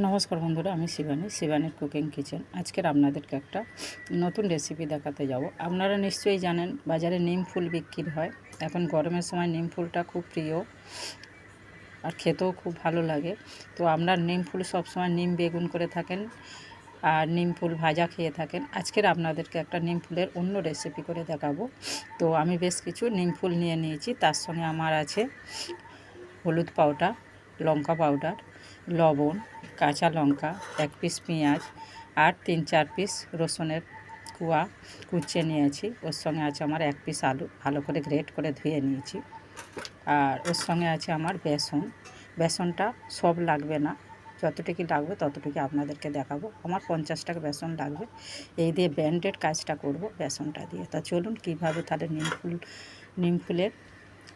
নমস্কার বন্ধুরা, আমি শিবানী শিবানীর কুকিং কিচেন। আজকের আপনাদেরকে একটা নতুন রেসিপি দেখাতে যাব। আপনারা নিশ্চয়ই জানেন, বাজারে নিম ফুল বিক্রি হয়। এখন গরমের সময় নিম ফুলটা খুব প্রিয় আর খেতেও খুব ভালো লাগে। তো আপনার নিম ফুল সবসময় নিম বেগুন করে থাকেন আর নিম ফুল ভাজা খেয়ে থাকেন। আজকের আপনাদেরকে একটা নিম ফুলের অন্য রেসিপি করে দেখাবো। তো আমি বেশ কিছু নিম ফুল নিয়ে নিয়েছি। তার সঙ্গে আমার আছে হলুদ পাউডার, লঙ্কা পাউডার লবণ, কাঁচা লঙ্কা, এক পিস পেঁয়াজ আর তিন চার পিস রসুনের কুয়া কুচিয়ে নিয়েছি। ওর সঙ্গে আছে আমার এক পিস আলু। ভালো করে গ্রেট করে ধুয়ে নিয়েছি। আর ওর সঙ্গে আছে আমার বেসন। বেসনটা সব লাগবে না। যতটুকু লাগবে ততটুকু আপনাদেরকে দেখাবো। আমার পঞ্চাশ টাকা বেসন লাগবে। এই দিয়ে ব্যান্ডেড কাজটা করব বেসনটা দিয়ে। তা চলুন কীভাবে তাহলে নিম ফুল নিম ফুলের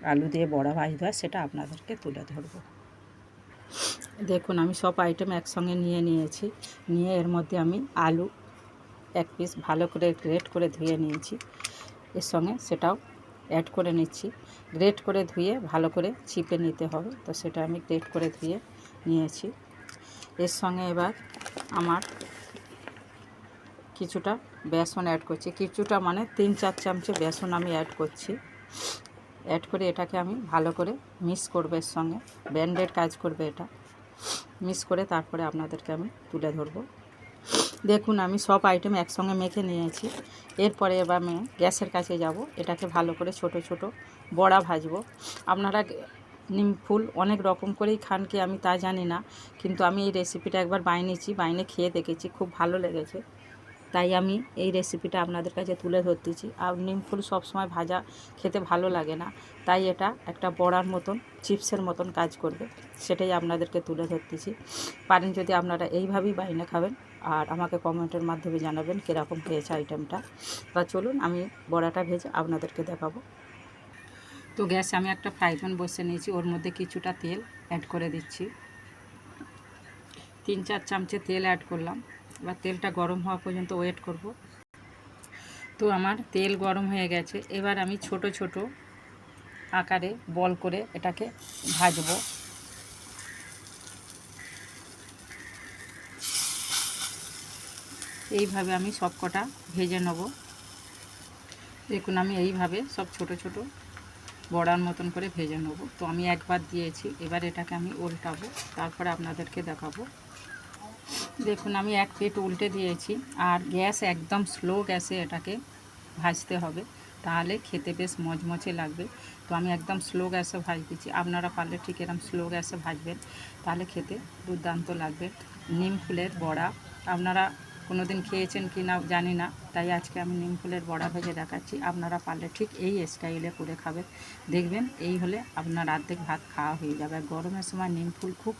আলু দিয়ে বড়া ভাজতে হয় সেটা আপনাদেরকে তুলে ধরবো। দেখুন, আমি সব আইটেম একসঙ্গে নিয়ে নিয়েছি। নিয়ে এর মধ্যে আমি আলু এক পিস ভালো করে গ্রেট করে ধুয়ে নিয়েছি। এর সঙ্গে সেটাও অ্যাড করে নিচ্ছি। গ্রেট করে ধুয়ে ভালো করে চিপে নিতে হবে। তো সেটা আমি গ্রেট করে ধুয়ে নিয়েছি। এর সঙ্গে এবার আমার কিছুটা বেসন অ্যাড করছি। কিছুটা মানে তিন চার চামচে বেসন আমি অ্যাড করছি। অ্যাড করে এটাকে আমি ভালো করে মিক্স করব এর সঙ্গে। ব্যান্ডেড কাজ করবে এটা। মিক্স করে তারপরে আপনাদেরকে আমি তুলে ধরবো। দেখুন, আমি সব আইটেম একসঙ্গে মেখে নিয়েছি। এরপরে এবার আমি গ্যাসের কাছে যাব। এটাকে ভালো করে ছোট ছোট বড়া ভাজবো। আপনারা নিম ফুল অনেক রকম করেই খান কি আমি তা জানি না। কিন্তু আমি এই রেসিপিটা একবার বাইনেছি বাইনে খেয়ে দেখেছি, খুব ভালো লেগেছে। তাই আমি এই রেসিপিটা আপনাদের কাছে তুলে ধরতেছি। আর নিম ফুল সবসময় ভাজা খেতে ভালো লাগে না, তাই এটা একটা বড়ার মতন, চিপসের মতন কাজ করবে, সেটাই আপনাদেরকে তুলে ধরতেছি। পারেন যদি আপনারা এইভাবেই বাইনে খাবেন, আর আমাকে কমেন্টের মাধ্যমে জানাবেন কীরকম হয়েছে আইটেমটা বা চলুন আমি বড়াটা ভেজে আপনাদেরকে দেখাবো। তো গ্যাসে আমি একটা ফ্রাই প্যান বসে নিয়েছি, ওর মধ্যে কিছুটা তেল অ্যাড করে দিচ্ছি। তিন চার চামচে তেল অ্যাড করলাম। এবার তেলটা গরম হওয়া পর্যন্ত ওয়েট করব। তো আমার তেল গরম হয়ে গেছে। এবার আমি ছোট ছোট আকারে বল করে এটাকে ভাজবো। এইভাবে আমি সব কটা ভেজে নেব। দেখুন, আমি এইভাবে সব ছোট ছোট বড়ার মতন করে ভেজে নেব। তো আমি একবার দিয়েছি। এবার এটাকে আমি উল্টাবো। তারপরে আপনাদেরকে দেখাবো। দেখুন, আমি এক প্লেট উল্টে দিয়েছি আর গ্যাস একদম স্লো গ্যাসে এটাকে ভাজতে হবে। তাহলে খেতে বেশ মচমচে লাগবে। তো আমি একদম স্লো গ্যাসে ভাজতেছি আপনারা পারলে ঠিক এরকম স্লো গ্যাসে ভাজবেন। তাহলে খেতে দুর্দান্ত লাগবে। নিম ফুলের বড়া, আপনারা কোনো দিন খেয়েছেন কি না জানি না, তাই আজকে আমি নিম ফুলের বড়া ভেজে দেখাচ্ছি। আপনারা পারলে ঠিক এই স্টাইলে করে খাবেন। দেখবেন এই হলে আপনার অর্ধেক ভাত খাওয়া হয়ে যাবে। গরমের সময় নিম ফুল খুব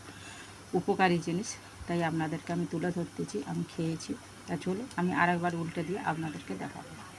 উপকারী জিনিস, তাই আপনাদেরকে আমি তুলে ধরতেছি, আমি খেয়েছি। তা চলো, আমি আরেকবার উল্টে দিয়ে আপনাদেরকে দেখাবো।